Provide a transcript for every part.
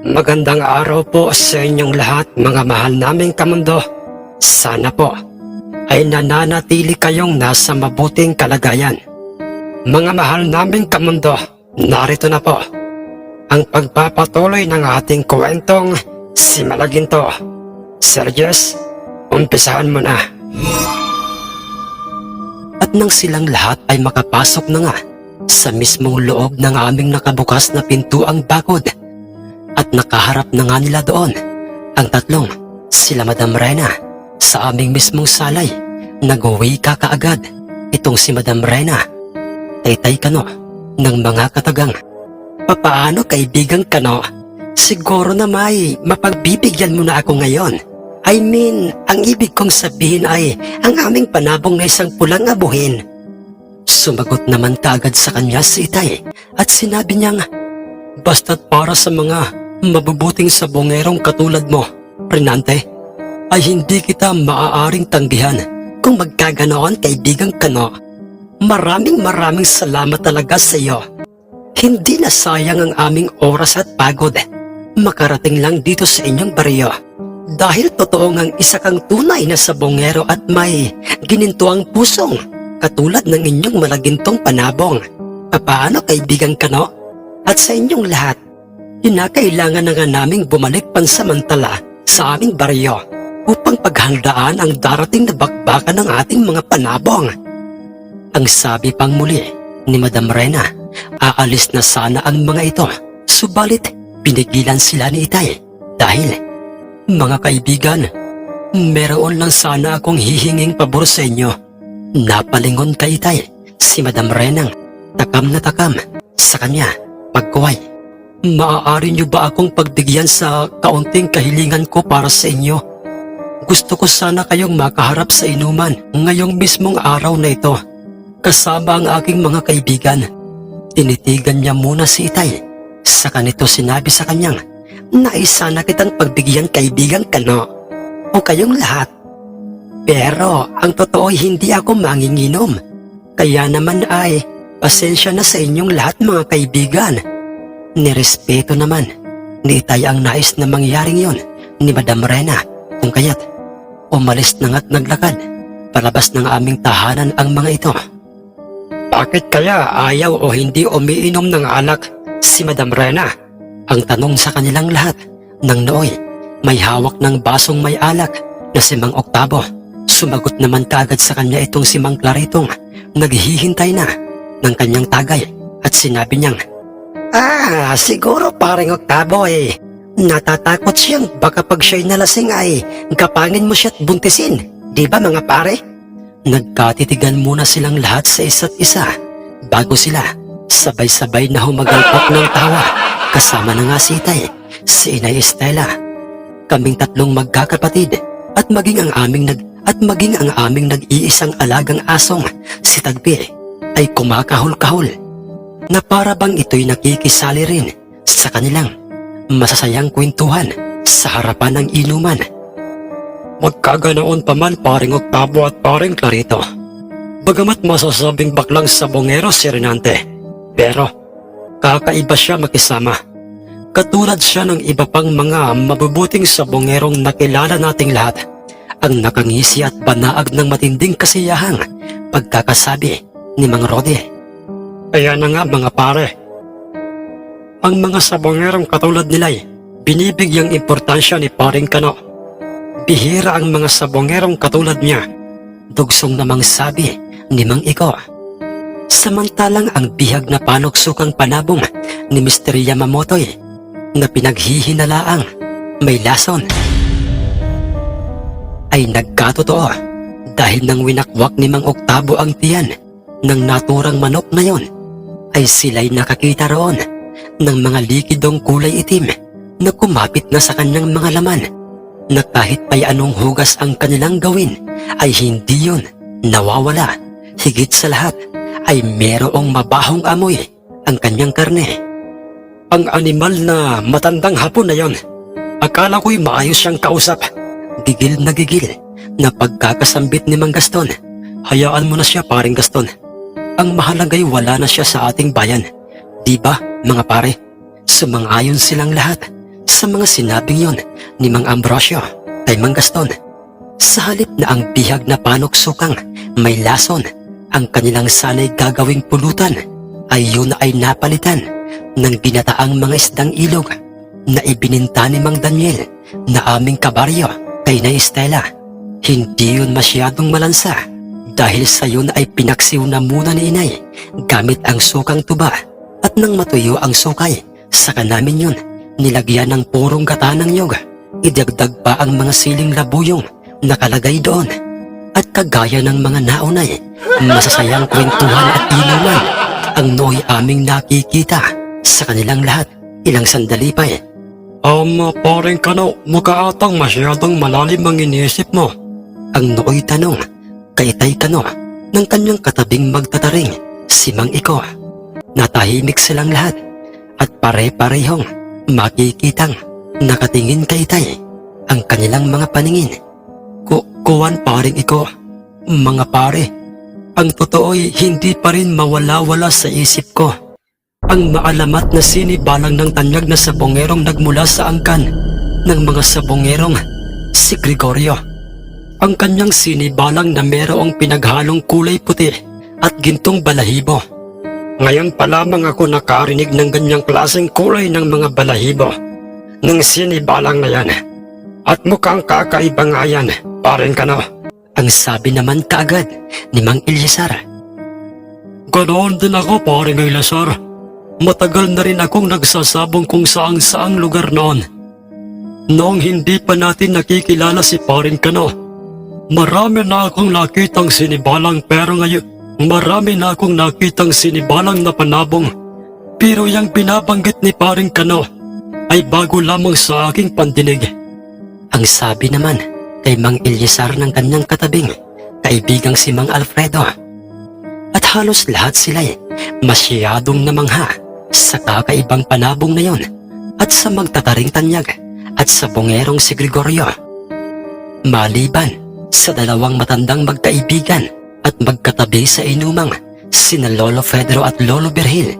Magandang araw po sa inyong lahat mga mahal naming kamundo. Sana po ay nananatili kayong nasa mabuting kalagayan. Mga mahal naming kamundo, narito na po ang pagpapatuloy ng ating kwentong si Malaginto. Sir Jess, umpisahan mo na. At nang silang lahat ay makapasok na nga sa mismong loob ng aming nakabukas na pintuang bakod at nakaharap na nga nila doon. Ang tatlong sila Madam Rena sa aming mismong salay. Nag-uwi ka kaagad. Itong si Madam Rena taytay kano ng mga katagang. Papaano kaibigang kano siguro na may mapagbibigyan mo na ako ngayon. I mean, ang ibig kong sabihin ay ang aming panabong na isang pulang abuhin. Sumagot naman kaagad sa kanya si Itay at sinabi niyang, Basta't para sa mga mabubuting sabongerong katulad mo, Renante, ay hindi kita maaaring tanggihan kung magkaganoon kaibigang kano. Maraming maraming salamat talaga sa iyo. Hindi na sayang ang aming oras at pagod. Makarating lang dito sa inyong baryo. Dahil totoo ngang isa kang tunay na sabongero at may ginintuang pusong katulad ng inyong malagintong panabong. Paano kaibigan ka no? At sa inyong lahat, kinakailangan na nga naming bumalik pansamantala sa aming baryo upang paghandaan ang darating na bakbakan ng ating mga panabong. Ang sabi pang muli ni Madam Rena, aalis na sana ang mga ito, subalit pinigilan sila ni Itay dahil, mga kaibigan, meron lang sana akong hihinging pabor sa inyo. Napalingon kay Itay si Madam Renang, takam na takam sa kanya, pagkuway. Maaari niyo ba akong pagbigyan sa kaunting kahilingan ko para sa inyo? Gusto ko sana kayong makaharap sa inuman ngayong mismong araw na ito. Kasama ang aking mga kaibigan. Tinitigan niya muna si Itay. Sa kanito sinabi sa kanyang, Nais sana kitang pagbigyan kaibigan ka no? O kayong lahat. Pero ang totoo hindi ako manginginom. Kaya naman ay pasensya na sa inyong lahat mga kaibigan. Nirespeto naman ni Itay ang nais na mangyaring yon ni Madam Rena kung kaya't umalis na nga't naglakad palabas ng aming tahanan ang mga ito. Bakit kaya ayaw o hindi umiinom ng alak si Madam Rena? Ang tanong sa kanilang lahat nang nooy may hawak ng basong may alak na si Mang Octavo. Sumagot naman kaagad sa kanya itong si Mang Claritong naghihintay na ng kanyang tagay at sinabi niyang Ah, siguro paring Octavo eh. Natatakot siyang baka pag siya'y nalasing ay kapangin mo siya't buntisin. Di ba mga pare? Nagkatitigan muna silang lahat sa isa't isa bago sila sabay-sabay na humagalpak ng tawa kasama na nga si Itay, si Inay Estela. Kaming tatlong magkakapatid at maging ang aming nag at maging ang aming nag-iisang alagang asong si Tagpi ay kumakahol-kahol na para bang ito'y nakikisali rin sa kanilang masasayang kwentuhan sa harapan ng inuman. Magkaganoon pa man paring Octavo at paring Clarito. Bagamat masasabing baklang sabongero si Renante, pero kakaiba siya makisama. Katulad siya ng iba pang mga mabubuting sabongerong nakilala nating lahat, ang nakangisi at banaag ng matinding kasiyahang pagkakasabi ni Mang Rode. Kaya na nga mga pare, ang mga sabongerong katulad nila'y binibigyang importansya ni paring Kano. Bihira ang mga sabongerong katulad niya. Dugsong namang sabi ni Mang Iko. Samantalang ang bihag na panuksukang panabong ni Mr. Yamamoto'y na pinaghihinalaang may lason ay nagkatotoo dahil nang winakwak ni Mang Oktabo ang tiyan ng naturang manok na yon ay sila'y nakakita roon ng mga likidong kulay itim na kumapit na sa kanyang mga laman na kahit pa'y anong hugas ang kanilang gawin ay hindi yun nawawala. Higit sa lahat ay merong mabahong amoy ang kanyang karne. Ang animal na matandang hapon na yon, akala ko'y maayos siyang kausap. Gigil na gigil na pagkakasambit ni Mang Gaston. Hayaan mo na siya paring Gaston. Ang mahalagay wala na siya sa ating bayan. Di ba, mga pare? Sumang-ayon silang lahat sa mga sinabing yon ni Mang Ambrosio kay Mang Gaston. Sa halip na ang bihag na panuksukang may lason ang kanilang sanay gagawing pulutan ay yun ay napalitan ng binataang mga isdang ilog na ibininta ni Mang Daniel na aming kabaryo kay na Estela. Hindi yun masyadong malansa dahil sa yun ay pinaksiw na muna ni inay gamit ang sukang tuba at nang matuyo ang sukay saka namin yun nilagyan ng purong gata ng yog. Idagdag pa ang mga siling labuyong nakalagay doon at kagaya ng mga naunay masasayang kwentuhan at inuman ang nooy aming nakikita sa kanilang lahat ilang sandali pa eh. Um, parang kano, mukha atang masyadong malalim ang iniisip mo. Ang nooy tanong kay Tay Kano ng kanyang katabing magtataring si Mang Iko. Natahimik silang lahat at pare-parehong makikitang nakatingin kay Tay ang kanilang mga paningin. Ku kuwan paring Iko, mga pare, ang totoo'y hindi pa rin mawala-wala sa isip ko. Ang maalamat na sinibalang ng tanyag na sabongerong nagmula sa angkan ng mga sabongerong si Gregorio. Ang kanyang sinibalang na merong pinaghalong kulay puti at gintong balahibo. Ngayon pa lamang ako nakarinig ng ganyang klaseng kulay ng mga balahibo ng sinibalang na yan. At mukhang kakaiba nga yan, parin ka no. Ang sabi naman kaagad ni Mang Ilyasar. Ganoon din ako, paring Ilyasar. Matagal na rin akong nagsasabong kung saang saang lugar noon. Noong hindi pa natin nakikilala si Parin Kano, marami na akong nakitang sinibalang pero ngayon, marami na akong nakitang sinibalang na panabong. Pero yung binabanggit ni Parin Kano ay bago lamang sa aking pandinig. Ang sabi naman kay Mang Ilyasar ng kanyang katabing, kaibigang si Mang Alfredo. At halos lahat sila'y masyadong namangha sa kakaibang panabong na yon at sa magtataring tanyag at sa bungerong si Gregorio. Maliban sa dalawang matandang magkaibigan at magkatabi sa inumang sina Lolo Pedro at Lolo Berhil.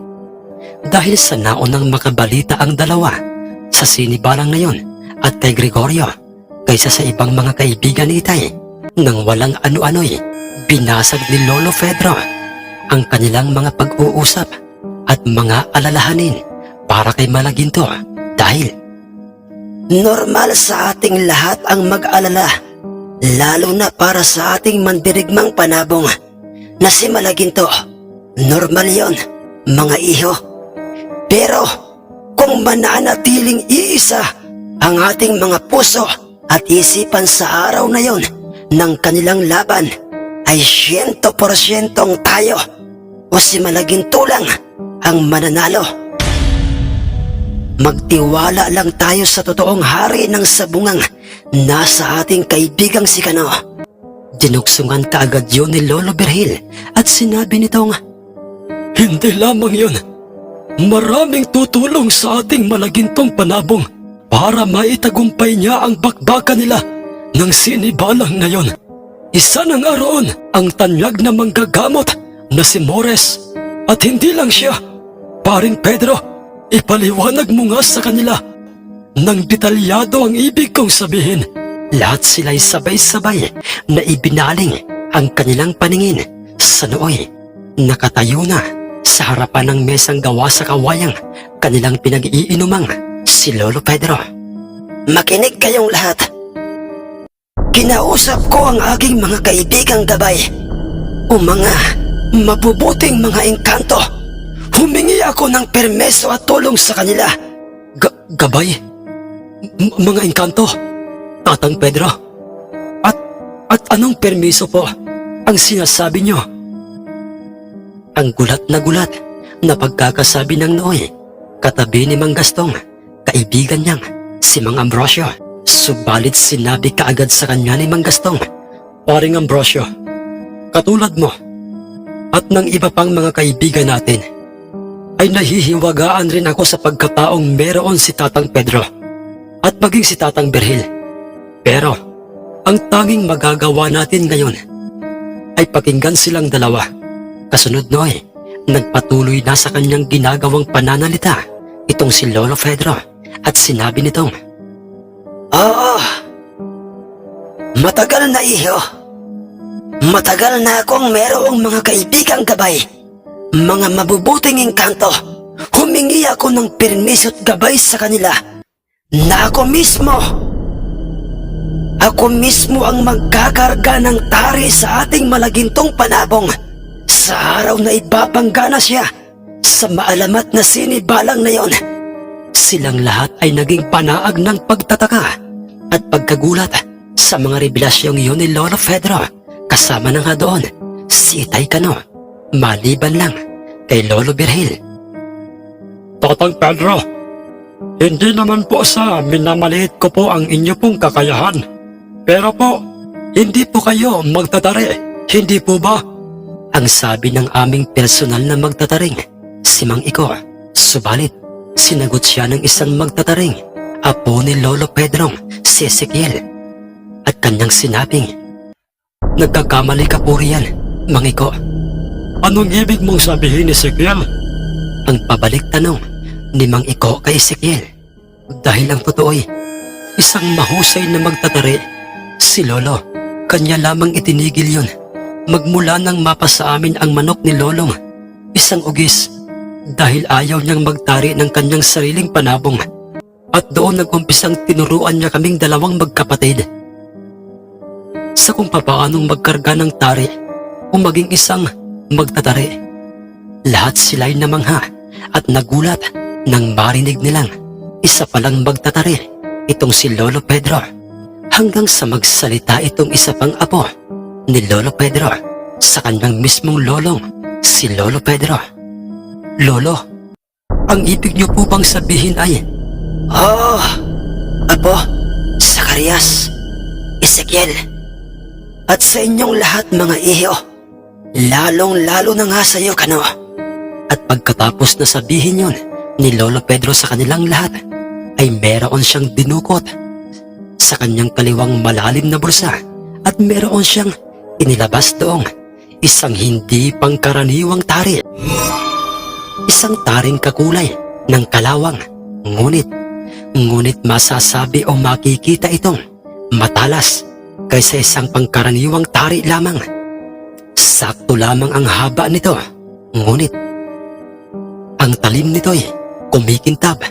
Dahil sa naunang makabalita ang dalawa sa sinibalang na yon at kay Gregorio kaysa sa ibang mga kaibigan ni Itay nang walang ano-ano'y binasag ni Lolo Pedro ang kanilang mga pag-uusap at mga alalahanin para kay Malaginto dahil Normal sa ating lahat ang mag-alala, lalo na para sa ating mandirigmang panabong na si Malaginto. Normal yon, mga iho. Pero kung mananatiling iisa ang ating mga puso at isipan sa araw na yon ng kanilang laban, ay siyento porsyentong tayo o si Malaginto lang ang mananalo. Magtiwala lang tayo sa totoong hari ng sabungang nasa ating kaibigang si Kano. Dinuksungan kaagad yun ni Lolo Berhil at sinabi nitong, Hindi lamang yun. Maraming tutulong sa ating malagintong panabong para maitagumpay niya ang bakbakan nila ng sinibalang na yon. Isa na nga roon ang tanyag na manggagamot na si Mores at hindi lang siya. Paring Pedro, Ipaliwanag mo nga sa kanila nang detalyado ang ibig kong sabihin. Lahat sila'y sabay-sabay na ibinaling ang kanilang paningin sa nooy. Nakatayo na sa harapan ng mesang gawa sa kawayang kanilang pinag-iinumang si Lolo Pedro. Makinig kayong lahat. Kinausap ko ang aking mga kaibigang gabay o mga mabubuting mga engkanto. Humingi ako ng permeso at tulong sa kanila. Ga- gabay? M- mga engkanto? Tatang Pedro? At, at anong permiso po ang sinasabi nyo? Ang gulat na gulat na pagkakasabi ng Noy, katabi ni Mang Gastong, kaibigan niyang si Mang Ambrosio. Subalit sinabi kaagad sa kanya ni Mang Gastong, Paring Ambrosio, katulad mo, at ng iba pang mga kaibigan natin, ay nahihiwagaan rin ako sa pagkataong meron si Tatang Pedro at maging si Tatang Berhil. Pero, ang tanging magagawa natin ngayon ay pakinggan silang dalawa. Kasunod noy, nagpatuloy na sa kanyang ginagawang pananalita itong si Lolo Pedro at sinabi nitong, Oo, matagal na iho. Matagal na akong merong mga kaibigang gabay, mga mabubuting engkanto. Humingi ako ng permiso at gabay sa kanila na ako mismo ako mismo ang magkakarga ng tari sa ating malagintong panabong sa araw na ibabangga na siya sa maalamat na sinibalang na yon. Silang lahat ay naging panaag ng pagtataka at pagkagulat sa mga revelasyong iyon ni Lolo Fedro kasama na nga doon si Itay Kano maliban lang kay Lolo Birhil. Tatang Pedro, hindi naman po sa minamaliit ko po ang inyo pong kakayahan. Pero po, hindi po kayo magtatari, hindi po ba? Ang sabi ng aming personal na magtataring, si Mang Iko. Subalit, sinagot siya ng isang magtataring, apo ni Lolo Pedrong, si Ezekiel. At kanyang sinabing, Nagkakamali ka po riyan, Mang Iko. Anong ibig mong sabihin ni Ezekiel? Ang pabalik tanong ni Mang Iko kay Ezekiel. Dahil ang totoo'y, isang mahusay na magtatari, si Lolo. Kanya lamang itinigil yun. Magmula nang mapa amin ang manok ni Lolong, isang ugis, dahil ayaw niyang magtari ng kanyang sariling panabong. At doon nagumpisang tinuruan niya kaming dalawang magkapatid. Sa kung papaanong magkarga ng tari o maging isang magtatari. Lahat sila'y namangha at nagulat nang marinig nilang isa palang magtatari itong si Lolo Pedro. Hanggang sa magsalita itong isa pang apo ni Lolo Pedro sa kanyang mismong lolong si Lolo Pedro. Lolo, ang ibig niyo po bang sabihin ay Oh, Apo, Zacarias, Ezekiel, at sa inyong lahat mga iho, lalong-lalo na nga sa iyo, Kano. At pagkatapos na sabihin yun ni Lolo Pedro sa kanilang lahat, ay meron siyang dinukot sa kanyang kaliwang malalim na bulsa at meron siyang inilabas doong isang hindi pangkaraniwang tari. Isang taring kakulay ng kalawang, ngunit, ngunit masasabi o makikita itong matalas kaysa isang pangkaraniwang tari lamang. Sakto lamang ang haba nito, ngunit ang talim nito'y kumikintab.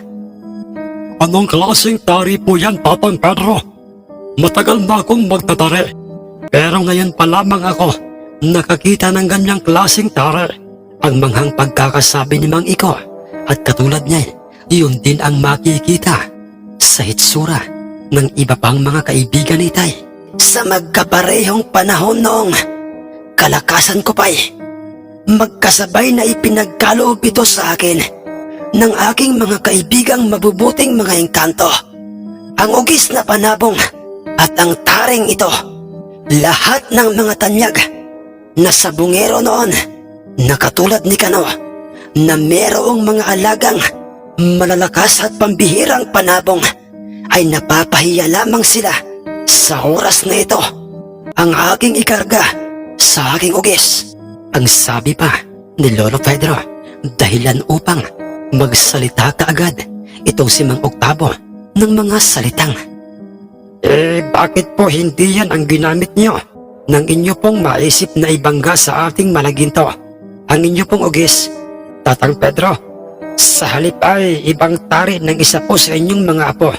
Anong klaseng tari po yan, Tatang Pedro? Matagal na akong magtatari. Pero ngayon pa lamang ako nakakita ng ganyang klaseng tari. Ang manghang pagkakasabi ni Mang Iko at katulad niya, iyon din ang makikita sa hitsura ng iba pang mga kaibigan ni Tay. Sa magkaparehong panahon noong kalakasan ko pa'y magkasabay na ipinagkaloob ito sa akin ng aking mga kaibigang mabubuting mga engkanto. Ang ugis na panabong at ang taring ito, lahat ng mga tanyag na sa bungero noon na katulad ni Kano na merong mga alagang malalakas at pambihirang panabong ay napapahiya lamang sila sa oras na ito. Ang aking ikarga sa aking ugis. Ang sabi pa ni Lolo Pedro dahilan upang magsalita kaagad itong si Mang Octavo ng mga salitang Eh, bakit po hindi yan ang ginamit niyo? Nang inyo pong maisip na ibangga sa ating malaginto. Ang inyo pong ugis, Tatang Pedro. Sa halip ay ibang tari ng isa po sa inyong mga apo.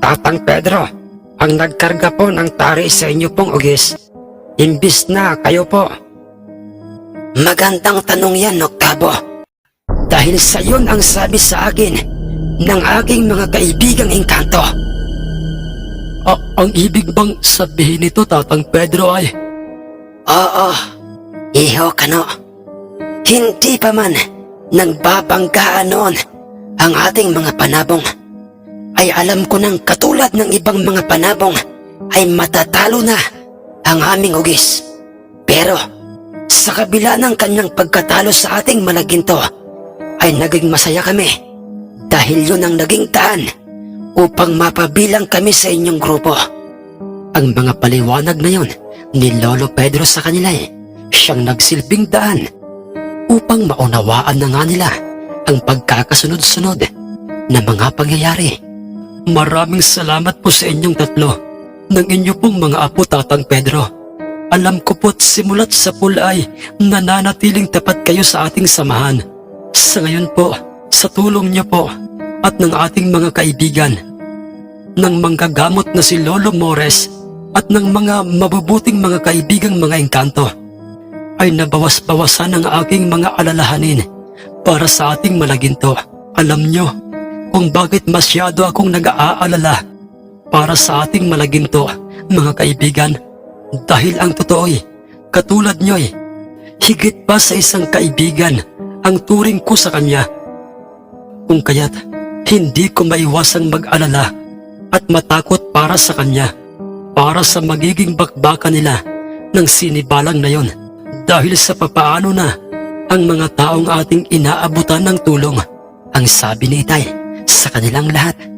Tatang Pedro, ang nagkarga po ng tari sa inyo pong ugis. Imbis na kayo po. Magandang tanong yan, Octavo. Dahil sa yun ang sabi sa akin ng aking mga kaibigang engkanto. A- ang ibig bang sabihin nito, Tatang Pedro ay... Oo, iho kano. Hindi pa man nang babanggaan noon ang ating mga panabong. Ay alam ko ng katulad ng ibang mga panabong ay matatalo na ang aming ugis. Pero sa kabila ng kanyang pagkatalo sa ating malaginto ay naging masaya kami dahil yun ang naging daan upang mapabilang kami sa inyong grupo. Ang mga paliwanag na yon ni Lolo Pedro sa kanila eh, siyang nagsilbing daan upang maunawaan na nga nila ang pagkakasunod-sunod na mga pangyayari Maraming salamat po sa inyong tatlo ng inyo pong mga apo tatang Pedro. Alam ko po't simulat sa pula ay nananatiling tapat kayo sa ating samahan. Sa ngayon po, sa tulong niyo po at ng ating mga kaibigan, ng manggagamot na si Lolo Mores at ng mga mabubuting mga kaibigang mga engkanto, ay nabawas-bawasan ang aking mga alalahanin para sa ating malaginto. Alam niyo kung bakit masyado akong nag-aalala para sa ating malaginto, mga kaibigan. Dahil ang totoo'y, katulad niyo'y, higit pa sa isang kaibigan ang turing ko sa kanya. Kung kaya't, hindi ko maiwasang mag-alala at matakot para sa kanya, para sa magiging bakbakan nila ng sinibalang na yon. Dahil sa papaano na ang mga taong ating inaabutan ng tulong, ang sabi ni Itay sa kanilang lahat.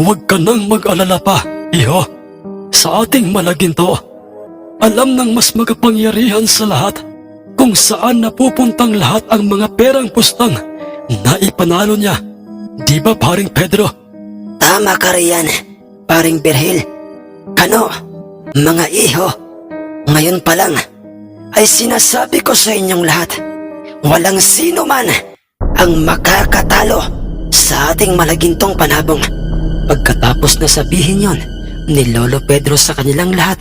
Huwag ka nang mag-alala pa, iho. Sa ating malaginto, alam ng mas magapangyarihan sa lahat kung saan napupuntang lahat ang mga perang pustang na ipanalo niya. Di ba paring Pedro? Tama ka riyan, paring Berhil. Kano, mga iho, ngayon pa lang ay sinasabi ko sa inyong lahat, walang sino man ang makakatalo sa ating malagintong panabong. Pagkatapos na sabihin yon ni Lolo Pedro sa kanilang lahat,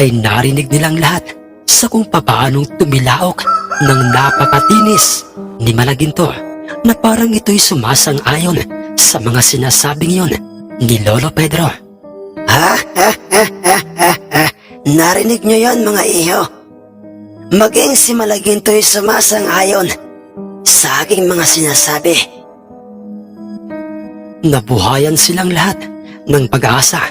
ay narinig nilang lahat sa kung papaanong tumilaok ng napakatinis ni Malaginto na parang ito'y sumasang-ayon sa mga sinasabing yon ni Lolo Pedro. Ha? Narinig nyo yon mga iho? Maging si Malaginto'y sumasang-ayon sa aking mga sinasabi. Nabuhayan silang lahat ng pag-asa,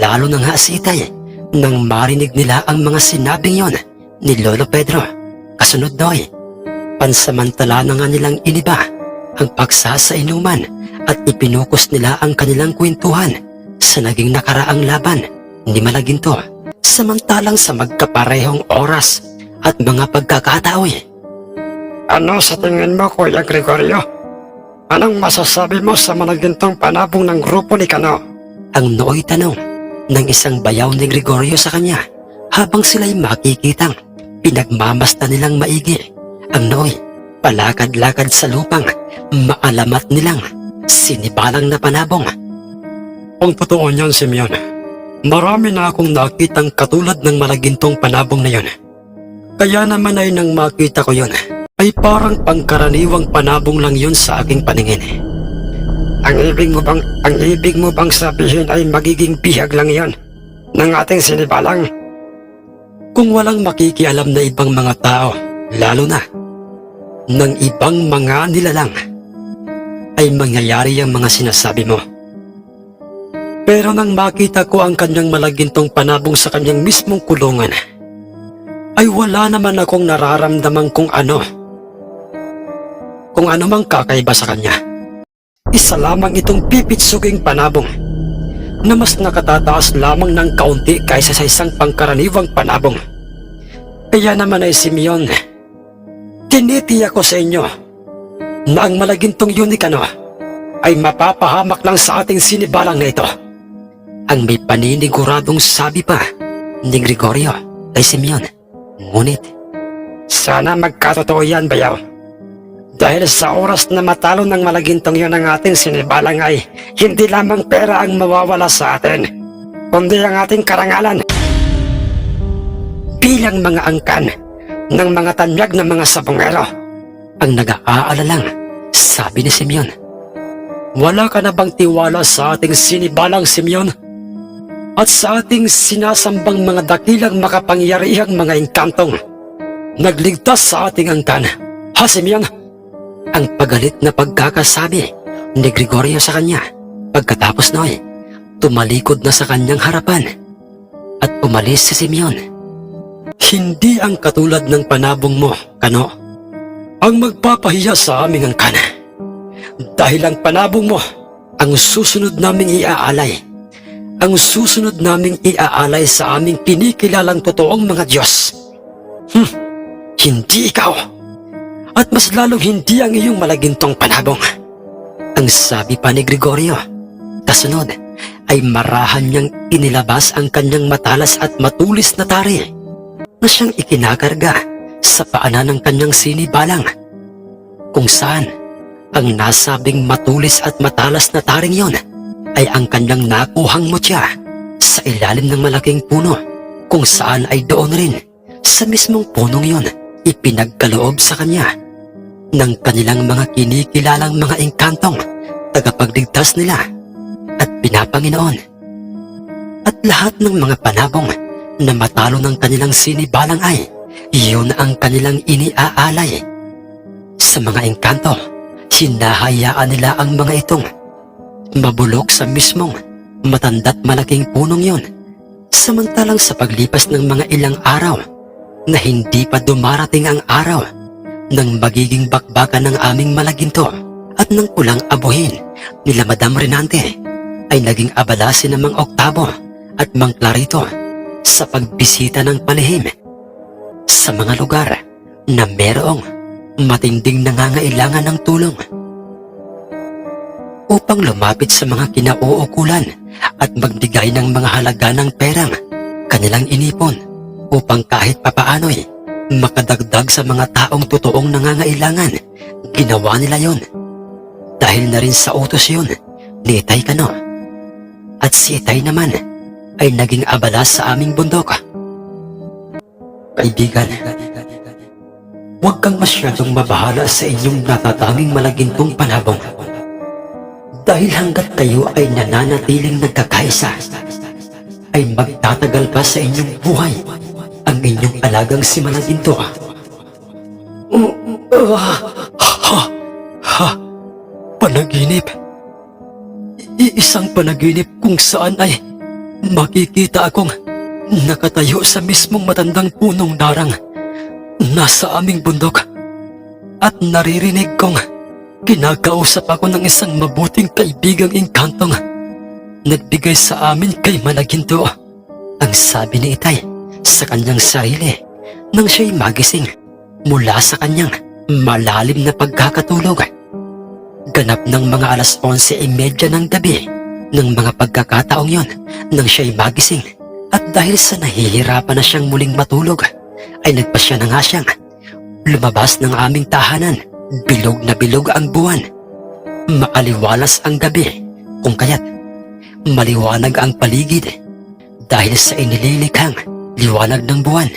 lalo na nga si Itay, nang marinig nila ang mga sinabing yon ni Lolo Pedro. Kasunod doy, pansamantala na nga nilang iniba ang pagsasainuman at ipinukos nila ang kanilang kwentuhan sa naging nakaraang laban ni Malaginto. Samantalang sa magkaparehong oras at mga pagkakataoy, Ano sa tingin mo, Kuya Gregorio? Anong masasabi mo sa managintong panabong ng grupo ni Kano? ang nooy tanong ng isang bayaw ni Gregorio sa kanya habang sila'y makikitang pinagmamasta nilang maigi. Ang nooy, palakad-lakad sa lupang, maalamat nilang sinibalang na panabong. Kung totoo niyan, Simeon, marami na akong nakitang katulad ng malagintong panabong na yon. Kaya naman ay nang makita ko yon, ay parang pangkaraniwang panabong lang yun sa aking paningin. Ang ibig mo bang, ang ibig mo bang sabihin ay magiging bihag lang yon ng ating sinibalang? Kung walang makikialam na ibang mga tao, lalo na ng ibang mga nilalang, ay mangyayari ang mga sinasabi mo. Pero nang makita ko ang kanyang malagintong panabong sa kanyang mismong kulungan, ay wala naman akong nararamdaman kung ano. Kung ano mang kakaiba sa kanya. Isa lamang itong pipitsuging panabong na mas nakatataas lamang ng kaunti kaysa sa isang pangkaraniwang panabong. Kaya naman ay Simeon, tinitiya ko sa inyo na ang malagintong Unicano ay mapapahamak lang sa ating sinibalang na ito. Ang may paniniguradong sabi pa ni Gregorio kay Simeon. Ngunit, Sana magkatotoo yan, bayaw. Dahil sa oras na matalo ng malagintong yun ang ating sinibalang ay hindi lamang pera ang mawawala sa atin, kundi ang ating karangalan. Bilang mga angkan ng mga tanyag ng mga sabongero, ang nag-aalalang sabi ni Simeon. Wala ka na bang tiwala sa ating sinibalang Simeon? At sa ating sinasambang mga dakilang makapangyarihang mga engkantong nagligtas sa ating angkan. Ha, Simeon? Ang pagalit na pagkakasabi ni Gregorio sa kanya. Pagkatapos noy, tumalikod na sa kanyang harapan at umalis si Simeon. Hindi ang katulad ng panabong mo, Kano, ang magpapahiya sa aming angkan. Dahil ang panabong mo, ang susunod naming iaalay. Ang susunod naming iaalay sa aming kinikilalang totoong mga Diyos. Hmm, hindi ikaw. At mas lalong hindi ang iyong malagintong panabong. Ang sabi pa ni Gregorio. kasunod ay marahan niyang inilabas ang kanyang matalas at matulis na tari na siyang ikinakarga sa paanan ng kanyang sinibalang kung saan ang nasabing matulis at matalas na taring yon ay ang kanyang nakuhang mutya sa ilalim ng malaking puno kung saan ay doon rin sa mismong punong yon ipinagkaloob sa kanya ng kanilang mga kinikilalang mga engkantong tagapagligtas nila at pinapanginoon. At lahat ng mga panabong na matalo ng kanilang sinibalang ay iyon ang kanilang iniaalay. Sa mga engkanto, hinahayaan nila ang mga itong mabulok sa mismong matanda't malaking punong yon. Samantalang sa paglipas ng mga ilang araw na hindi pa dumarating ang araw ng magiging bakbakan ng aming malaginto at ng pulang abuhin nila Madam Renante ay naging abala si Mang Oktabo at Mang Clarito sa pagbisita ng palihim sa mga lugar na merong matinding nangangailangan ng tulong. Upang lumapit sa mga kinauukulan at magbigay ng mga halaga ng perang kanilang inipon upang kahit papaano'y makadagdag sa mga taong totoong nangangailangan. Ginawa nila yon. Dahil na rin sa utos yon ni Itay Kano. At si Itay naman ay naging abala sa aming bundok. Kaibigan, huwag kang masyadong mabahala sa inyong natatanging malagintong panabong. Dahil hanggat kayo ay nananatiling nagkakaisa, ay magtatagal pa sa inyong buhay ang inyong alagang si Malaginto. Ha, ha, panaginip. I- isang panaginip kung saan ay makikita akong nakatayo sa mismong matandang punong darang nasa aming bundok at naririnig kong kinakausap ako ng isang mabuting kaibigang engkantong nagbigay sa amin kay Malaginto. Ang sabi ni Itay sa kanyang sarili nang siya'y magising mula sa kanyang malalim na pagkakatulog. Ganap ng mga alas 11.30 ng gabi ng mga pagkakataong yon nang siya'y magising at dahil sa nahihirapan na siyang muling matulog ay nagpasya na nga siyang lumabas ng aming tahanan. Bilog na bilog ang buwan. Maaliwalas ang gabi. Kung kaya't maliwanag ang paligid dahil sa inililikhang liwanag ng buwan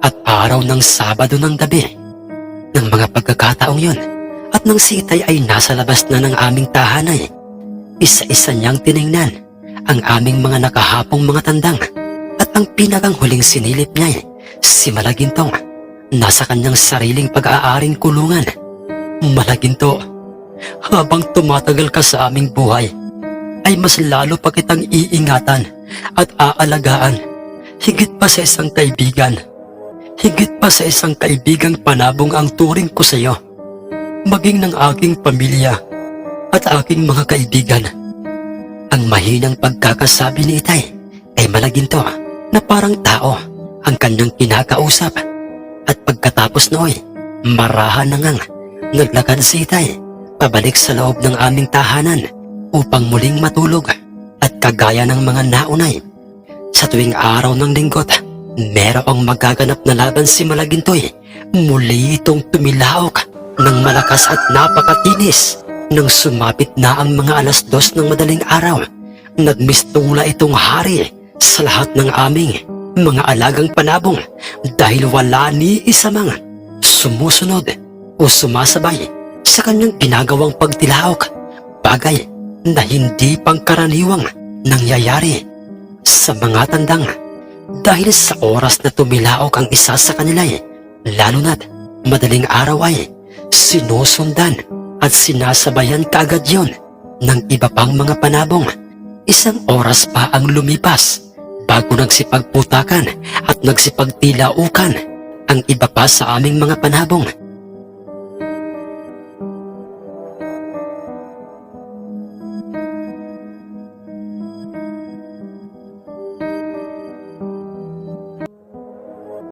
at araw ng Sabado ng gabi. Ng mga pagkakataong yon at nang si Itay ay nasa labas na ng aming tahanay isa-isa niyang tiningnan ang aming mga nakahapong mga tandang at ang pinakang huling sinilip niya ay si Malagintong. Nasa kanyang sariling pag-aaring kulungan. Malaginto, habang tumatagal ka sa aming buhay, ay mas lalo pa kitang iingatan at aalagaan higit pa sa isang kaibigan. Higit pa sa isang kaibigang panabong ang turing ko sa iyo. Maging ng aking pamilya at aking mga kaibigan. Ang mahinang pagkakasabi ni Itay ay malaginto na parang tao ang kanyang kinakausap. At pagkatapos nooy, marahan na ngang naglakad si Itay pabalik sa loob ng aming tahanan upang muling matulog at kagaya ng mga naunay. Sa tuwing araw ng linggot, merong magaganap na laban si Malagintoy. Muli itong tumilaok ng malakas at napakatinis nang sumapit na ang mga alas dos ng madaling araw. Nagmistula itong hari sa lahat ng aming mga alagang panabong dahil wala ni isa mang sumusunod o sumasabay sa kanyang ginagawang pagtilaok. Bagay na hindi pangkaraniwang nangyayari sa mga tandang dahil sa oras na tumilaok ang isa sa kanila eh, lalo na't madaling araw ay sinusundan at sinasabayan kaagad yon ng iba pang mga panabong. Isang oras pa ang lumipas bago nagsipagputakan at nagsipagtilaukan ang iba pa sa aming mga panabong